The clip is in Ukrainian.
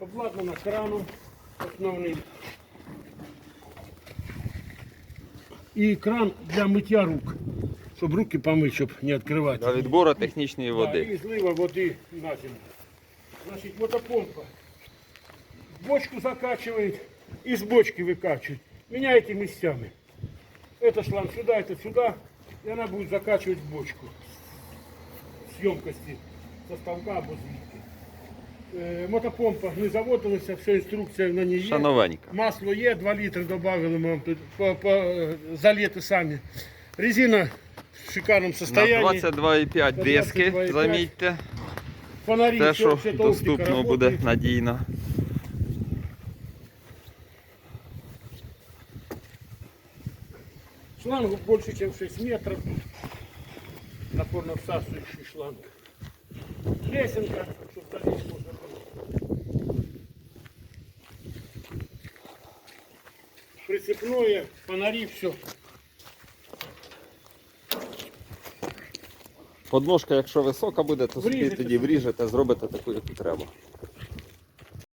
обладнана краном основним. І кран для миття рук, щоб руки помити, щоб не відкривати. Для відбору технічної Да, води. і злива води на зиму. Значит, мотопомпа. Бочку закачивает и с бочки выкачивает. Меняете местами. Это шланг сюда, это сюда. И она будет закачивать в бочку. С емкости со ставка або звідки. Е, Мотопомпа не заводилася, все інструкція на ній є. Шановенька. Масло є, 2 літри додали ми вам тут по, по, заліти самі. Резина в шикарному На состоянии. 22,5 диски, 22,5. замітьте. Фонарі, Те, що доступно буде надійно. Шланг больше, чем 6 метров. Напорно всасывающий шланг. Лесенка, чтобы залезть можно Прицепное, фонари, все. Подножка, якщо висока буде, то собі Вріжете тоді собі. вріжете, зробите таку, яку треба.